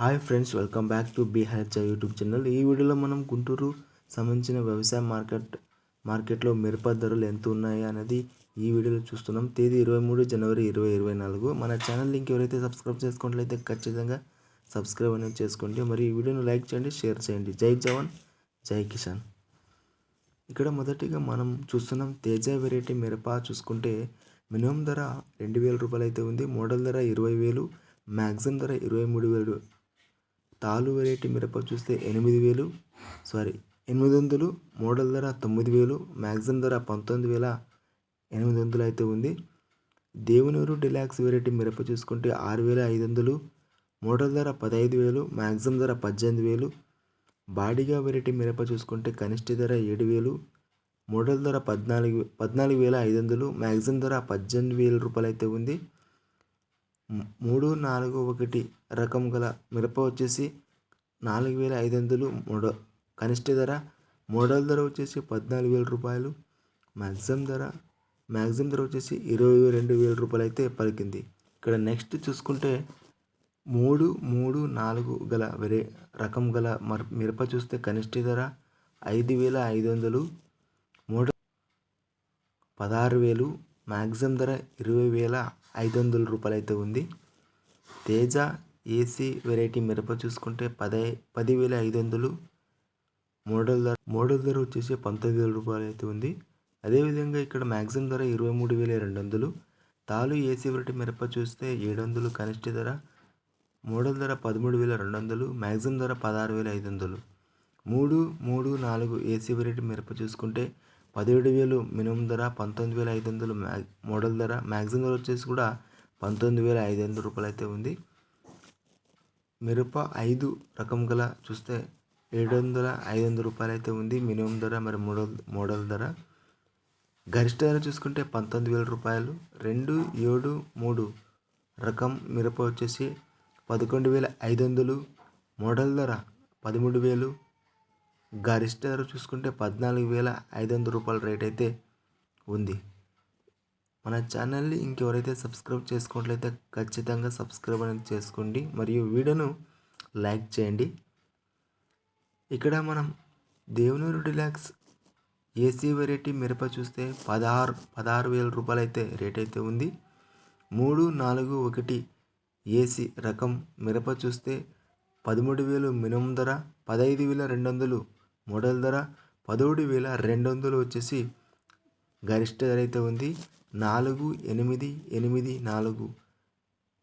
Hi friends welcome back to B H YouTube channel. ఈ వీడియోలో మనం గుంటూరు సంబంధించిన వ్యవసాయ మార్కెట్ మార్కెట్లో మిరప ధరలు ఎంత ఉన్నాయి అనేది ఈ వీడియోలో చూస్తున్నాం. తేదీ ఇరవై మూడు జనవరి ఇరవై ఇరవై నాలుగు. మన ఛానల్ లింక్ ఎవరైతే సబ్స్క్రైబ్ చేసుకున్నట్లయితే ఖచ్చితంగా సబ్స్క్రైబ్ అనేది చేసుకోండి. మరి ఈ వీడియోను లైక్ చేయండి షేర్ చేయండి. జై జవాన్ జై కిసాన్. ఇక్కడ మొదటిగా మనం చూస్తున్నాం తేజ వెరైటీ మిరప చూసుకుంటే మినిమం ధర రెండు వేల రూపాయలు అయితే ఉంది. మోడల్ ధర ఇరవై వేలు మ్యాక్సిమం ధర ఇరవై మూడు వేలు తాలు వెరైటీ మిరప చూస్తే ఎనిమిది వేలు సారీ ఎనిమిది వందలు మోడల్ ధర తొమ్మిది వేలు మ్యాక్సిమం ధర పంతొమ్మిది వేల ఎనిమిది వందలు అయితే ఉంది. దేవునూరు డిలాక్స్ వెరైటీ మిరప చూసుకుంటే ఆరు వేల ఐదు వందలు మోడల్ ధర పదహైదు వేలు మ్యాక్సిమం ధర పద్దెనిమిది వేలు. బాడిగా వెరైటీ మిరప చూసుకుంటే కనిష్ట ధర ఏడు వేలు మోడల్ ధర పద్నాలుగు పద్నాలుగు వేల ఐదు వందలు మ్యాక్సిమం ధర పద్దెనిమిది వేల రూపాయలు అయితే ఉంది. మూడు నాలుగు ఒకటి రకం గల మిరప వచ్చేసి నాలుగు వేల ఐదు వందలు మూడో కనిష్ట ధర మోడల్ ధర వచ్చేసి పద్నాలుగు వేల రూపాయలు మ్యాక్సిమం ధర మ్యాక్సిమం ధర వచ్చేసి ఇరవై రెండు వేల రూపాయలు అయితే పలికింది. ఇక్కడ నెక్స్ట్ చూసుకుంటే మూడు మూడు నాలుగు గల వెరే రకం గల మర్ మిరప చూస్తే కనిష్ట ధర ఐదు వేల ఐదు వందలు మూడు పదహారు వేలు మ్యాక్సిమం ధర ఇరవై వేల ఐదు వందల రూపాయలు అయితే ఉంది. తేజ ఏసీ వెరైటీ మిరప చూసుకుంటే పదే పదివేల ఐదు వందలు మోడల్ ధర మోడల్ ధర వచ్చేసి పంతొమ్మిది వేల రూపాయలు అయితే ఉంది. అదేవిధంగా ఇక్కడ మ్యాక్సిమం ధర ఇరవై మూడు వేల రెండు వందలు తాలు ఏసీ వెరైటీ మిరప చూస్తే ఏడు వందలు కనిష్ట ధర. మోడల్ ధర పదమూడు వేల రెండు వందలు మ్యాక్సిమం ధర పదహారు వేల ఐదు వందలు మూడు మూడు నాలుగు ఏసీ వెరైటీ మిరప చూసుకుంటే పదిహేడు వేలు మినిమం ధర పంతొమ్మిది వేల ఐదు వందలు మోడల్ ధర. మ్యాక్సిమం ధర వచ్చేసి కూడా పంతొమ్మిది వేల ఐదు వందల రూపాయలు అయితే ఉంది. మిరప ఐదు రకం గల చూస్తే ఏడు వందల ఐదు వందల రూపాయలు అయితే ఉంది మినిమం ధర మరి మోడల్ మోడల్ ధర. గరిష్ట ధర చూసుకుంటే పంతొమ్మిది వేల రూపాయలు. రెండు ఏడు మూడు రకం మిరప వచ్చేసి పదకొండు వేల ఐదు వందలు. మోడల్ ధర పదమూడు వేలు. గరిష్ట ధర చూసుకుంటే పద్నాలుగు వేల ఐదు వందల రూపాయల రేట్ అయితే ఉంది. మన ఛానల్ని ఇంకెవరైతే సబ్స్క్రైబ్ చేసుకోవట్లయితే ఖచ్చితంగా సబ్స్క్రైబ్ అనేది చేసుకోండి మరియు వీడియోను లైక్ చేయండి. ఇక్కడ మనం దేవునూరు డిలాక్స్ ఏసీ వెరైటీ మిరప చూస్తే పదహారు పదహారు వేల రూపాయలు అయితే రేట్ అయితే ఉంది. మూడు నాలుగు ఒకటి ఏసీ రకం మిరప చూస్తే పదమూడు వేలు మినిమం ధర పదహైదు వేల రెండు వందలు మోడల్ ధర పదమూడు వేల రెండు వందలు వచ్చేసి గరిష్ట ధర అయితే ఉంది. నాలుగు ఎనిమిది ఎనిమిది నాలుగు.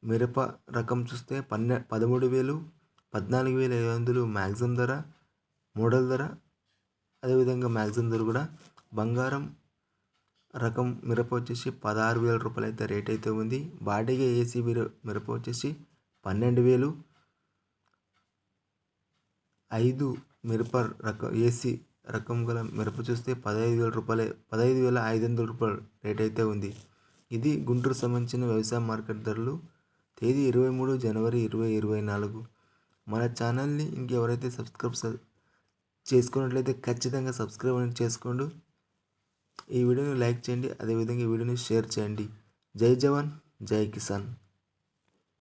మిరప రకం చూస్తే పన్నె పదమూడు వేలు పద్నాలుగు వేల ఐదు వందలు మ్యాక్సిమం ధర. మోడల్ ధర అదేవిధంగా మ్యాక్సిమం ధర కూడా. బంగారం రకం మిరప వచ్చేసి పదహారు వేల రూపాయలు అయితే రేట్ అయితే ఉంది. బాడిగ ఏసీ మిరప వచ్చేసి పన్నెండు వేలు. ఐదు మిరప రకం ఏసీ రకం గల మిరప చూస్తే పదహైదు వేల రూపాయలు పదహైదు వేల ఐదు వందల రూపాయలు రేట్ అయితే ఉంది. ఇది గుంటూరు సంబంధించిన వ్యవసాయ మార్కెట్ ధరలు తేదీ ఇరవై మూడు జనవరి ఇరవై ఇరవై నాలుగు. మన ఛానల్ని ఇంకెవరైతే సబ్స్క్రైబ్ చేసుకున్నట్లయితే ఖచ్చితంగా సబ్స్క్రైబ్ అనేది చేసుకోండి. ఈ వీడియోని లైక్ చేయండి అదేవిధంగా ఈ వీడియోని షేర్ చేయండి. జై జవాన్ జై కిసాన్.